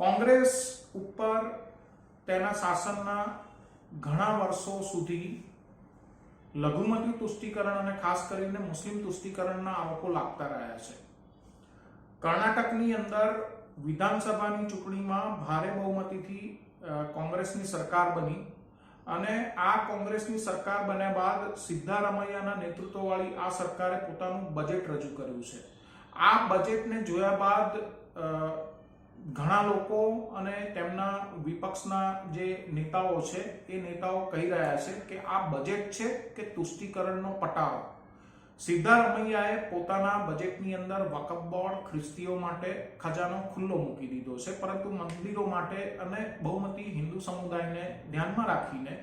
કોંગ્રેસ ઉપર તેના શાસનના ઘણા વર્ષો સુધી લઘુમતી તુષ્ટિકરણ અને ખાસ કરીને મુસ્લિમ તુષ્ટિકરણના આરોપો લાગતા રહ્યા છે. કર્ણાટકની અંદર વિધાનસભાની ચૂંટણીમાં ભારે બહુમતીથી કોંગ્રેસની સરકાર બની અને આ કોંગ્રેસની સરકાર બન્યા બાદ સિદ્ધારમૈયાના નેતૃત્વવાળી આ સરકારે પોતાનું બજેટ રજૂ કર્યું છે. આ બજેટને જોયા બાદ ઘણા લોકો અને તેમના વિપક્ષના જે નેતાઓ છે, એ નેતાઓ કહી રહ્યા છે કે આ બજેટ છે કે તુષ્ટિકરણનો પટારો. સિદ્ધારમૈયાએ પોતાના બજેટની અંદર વકફ બોર્ડ ખ્રિસ્તીઓ માટે ખજાનો ખુલ્લો મૂકી દીધો છે, પરંતુ મંદિરો માટે અને બહુમતી હિન્દુ સમુદાયને ધ્યાનમાં રાખીને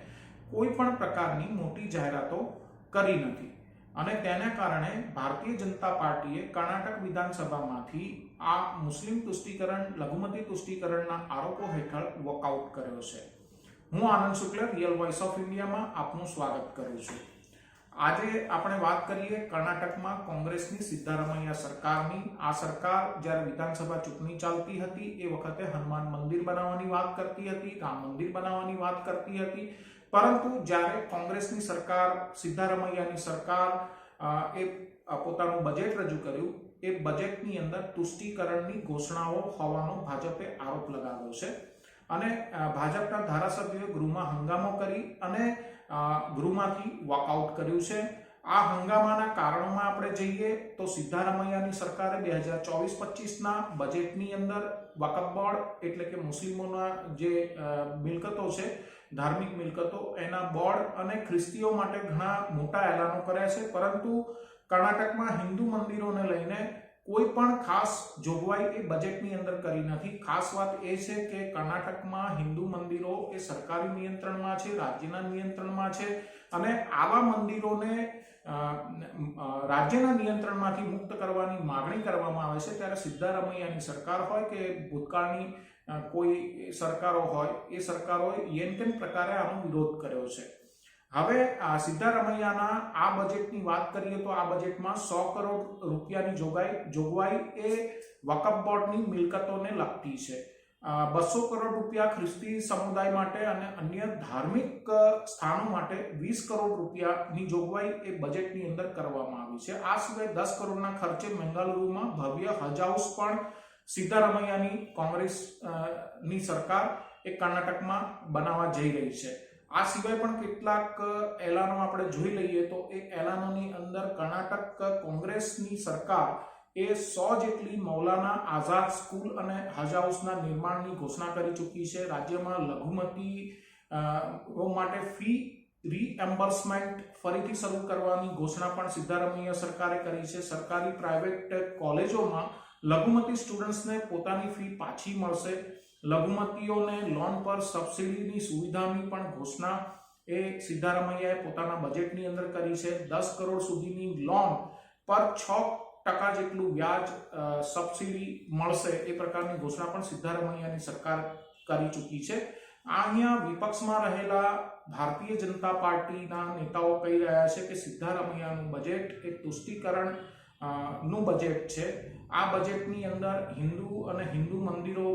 કોઈ પણ પ્રકારની મોટી જાહેરાતો કરી નથી. અને તેને કારણે ભારતીય જનતા પાર્ટીએ કર્ણાટક વિધાનસભામાંથી આ મુસ્લિમ તુષ્ટિકરણ, લઘુમતી તુષ્ટિકરણના આરોપો હેઠળ વોકઆઉટ કર્યો છે. હું Anand Shukla real voice of ઇન્ડિયામાં આપનું સ્વાગત કરું છું. આજે આપણે વાત કરીએ કર્ણાટકમાં કોંગ્રેસની સિદ્ધારમૈયા સરકારની. આ સરકાર જ્યારે વિધાનસભા ચૂંટણી ચાલતી હતી, એ વખતે હનુમાન મંદિર બનાવવાની વાત કરતી હતી, રામ મંદિર બનાવવાની વાત કરતી હતી. પરંતુ જ્યારે કોંગ્રેસની સરકાર સિદ્ધારમૈયાની સરકાર એ પોતાનું બજેટ રજૂ કર્યું, એ બજેટની અંદર તુષ્ટિકરણની ઘોષણાઓ હોવાનો ભાજપે આરોપ લગાવ્યો છે. અને ભાજપના ધારાસભ્યોએ ગૃહમાં હંગામો કરી અને ગૃહમાંથી વોકઆઉટ કર્યું છે. આ હંગામાના કારણોમાં આપણે જઈએ તો સિદ્ધારમૈયાની સરકારે બે હજાર ચોવીસ પચીસના બજેટની અંદર વકફ બોર્ડ એટલે કે મુસ્લિમોના જે મિલકતો છે, ધાર્મિક મિલકતો, એના બોર્ડ અને ખ્રિસ્તીઓ માટે ઘણા મોટા એલાનો કર્યા છે. પરંતુ કર્ણાટકમાં હિન્દુ મંદિરોને લઈને કોઈ પણ ખાસ જોગવાઈ એ બજેટની અંદર કરી નથી. ખાસ વાત એ છે કે કર્ણાટકમાં હિન્દુ મંદિરો એ સરકારી નિયંત્રણમાં છે, રાજ્યના નિયંત્રણમાં છે અને આવા મંદિરોને રાજ્યના નિયંત્રણમાંથી મુક્ત કરવાની માગણી કરવામાં આવે છે, ત્યારે સિદ્ધારમૈયાની સરકાર હોય કે ભૂતકાળની કોઈ સરકારો હોય, એ સરકારોએ યેન તેન પ્રકારે આનો વિરોધ કર્યો છે. હવે આ સિદ્ધારમૈયાના આ બજેટની વાત કરીએ તો આ બજેટમાં સો કરોડ રૂપિયાની જોગાઈ, જોગવાઈ એ વકફ બોર્ડની મિલકતોને લગતી છે. બસો કરોડ રૂપિયા ખ્રિસ્તી સમુદાય માટે અને અન્ય ધાર્મિક સ્થાનો માટે વીસ કરોડ રૂપિયાની જોગવાઈ એ બજેટની અંદર કરવામાં આવી છે. આ સિવાય દસ કરોડના ખર્ચે બેંગાલુરુમાં ભવ્ય હજ હાઉસ પણ સિદ્ધારમૈયાની કોંગ્રેસની સરકાર એ કર્ણાટકમાં બનાવવા જઈ રહી છે. આ સિવાય પણ કેટલાક એલાનો આપણે જોઈ લઈએ તો એ એલાનોની અંદર કર્ણાટક કોંગ્રેસની સરકાર એ સો જેટલી મૌલાના આઝાદ સ્કૂલ અને હજ હાઉસના નિર્માણની ઘોષણા કરી ચૂકી છે. રાજ્યમાં લઘુમતી માટે ફી રીએમ્બર્સમેન્ટ ફરીથી શરૂ કરવાની ઘોષણા પણ સિદ્ધારમૈયા સરકારે કરી છે. સરકારી પ્રાઇવેટ કોલેજોમાં લઘુમતી સ્ટુડન્ટ્સને પોતાની ફી પાછી મળશે. લઘુમતીઓને લોન પર સબસિડીની સુવિધાની પણ ઘોષણા એ સિદ્ધારમૈયાએ પોતાના બજેટની અંદર કરી છે. દસ કરોડ સુધીની લોન પર છ ટકા જેટલું વ્યાજ સબસિડી મળશે એ પ્રકારની ઘોષણા પણ સિદ્ધારમૈયાની સરકાર કરી ચૂકી છે. આ અહીંયા વિપક્ષમાં રહેલા ભારતીય જનતા પાર્ટીના નેતાઓ કહી રહ્યા છે કે સિદ્ધારમૈયાનું બજેટ એ તુષ્ટિકરણનું બજેટ છે. આ બજેટની અંદર હિન્દુ અને હિન્દુ મંદિરો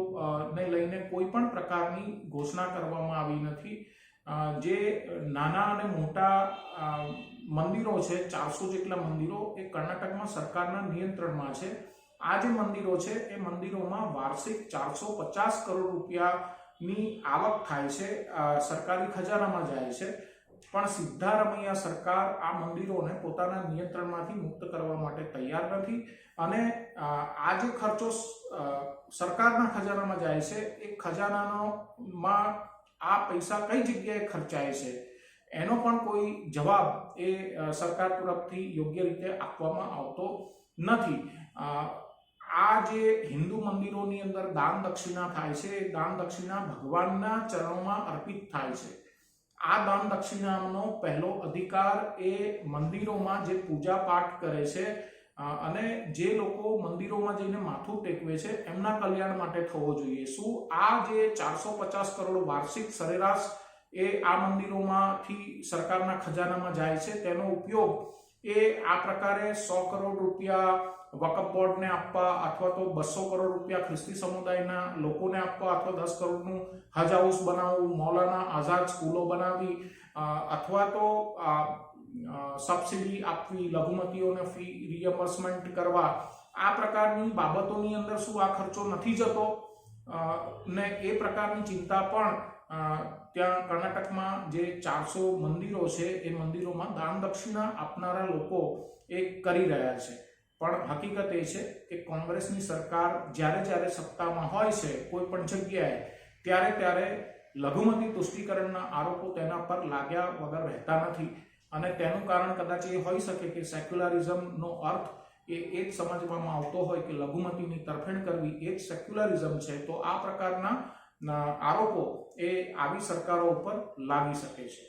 ને લઈને કોઈ પણ પ્રકારની ઘોષણા કરવામાં આવી નથી. જે નાના અને મોટા મંદિરો છે, ચારસો જેટલા મંદિરો એ કર્ણાટકમાં સરકારના નિયંત્રણમાં છે. આ જે મંદિરો છે, એ મંદિરોમાં વાર્ષિક ચારસો પચાસ કરોડ રૂપિયાની આવક થાય છે સરકારી ખજાનામાં જાય છે. પણ સિદ્ધારમૈયા સરકાર આ મંદિરોને પોતાના નિયંત્રણમાંથી મુક્ત કરવા માટે તૈયાર નથી અને આ જે ખર્ચો સરકારના ખજાનામાં જાય છે, એ ખજાનાનો માં આ પૈસા કઈ જગ્યાએ ખર્ચાય છે? એનો પણ કોઈ જવાબ એ સરકાર તરફથી યોગ્ય રીતે આપવામાં આવતો નથી. આ જે હિન્દુ મંદિરોની અંદર દાન દક્ષિણા થાય છે, એ દાન દક્ષિણા ભગવાનના ચરણોમાં અર્પિત થાય છે. આ દાન દક્ષિણાનો પહેલો અધિકાર એ મંદિરોમાં જે પૂજા પાઠ કરે છે અને જે લોકો મંદિરોમાં જઈને માથું ટેકવે છે, એમના કલ્યાણ માટે થવો જોઈએ. શું આ જે ચારસો પચાસ કરોડ વાર્ષિક સરેરાશ એ આ મંદિરોમાંથી સરકારના ખજાનામાં જાય છે, તેનો ઉપયોગ એ આ પ્રકારે સો કરોડ રૂપિયા વકફ બોર્ડને આપવા અથવા તો બસો કરોડ રૂપિયા ખ્રિસ્તી સમુદાયના લોકોને આપવા અથવા દસ કરોડનું હજ હાઉસ બનાવવું, મૌલાના આઝાદ સ્કૂલો બનાવી અથવા તો સબસિડી આપવી, લઘુમતીઓને ફી રિએમ્બર્સમેન્ટ કરવા, આ પ્રકારની બાબતોની અંદર શું આ ખર્ચો નથી જતો? ને એ પ્રકારની ચિંતા પણ ત્યાં કર્ણાટકમાં જે ચારસો મંદિરો છે, એ મંદિરોમાં દાન દક્ષિણા આપનારા લોકો એ કરી રહ્યા છે. પણ હકીકત એ છે કે કોંગ્રેસની સરકાર જ્યારે જ્યારે સત્તામાં હોય છે, કોઈ પણ જગ્યાએ, ત્યારે ત્યારે લઘુમતી તુષ્ટિકરણના આરોપો તેના પર લાગ્યા વગર રહેતા નથી. અને તેનું કારણ કદાચ એ હોઈ શકે કે સેક્યુલરિઝમનો અર્થ એ એ જ સમજવામાં આવતો હોય કે લઘુમતીની તરફેણ કરવી એ જ સેક્યુલરિઝમ છે, તો આ પ્રકારના આરોપો એ આવી સરકારો ઉપર લાગી શકે છે.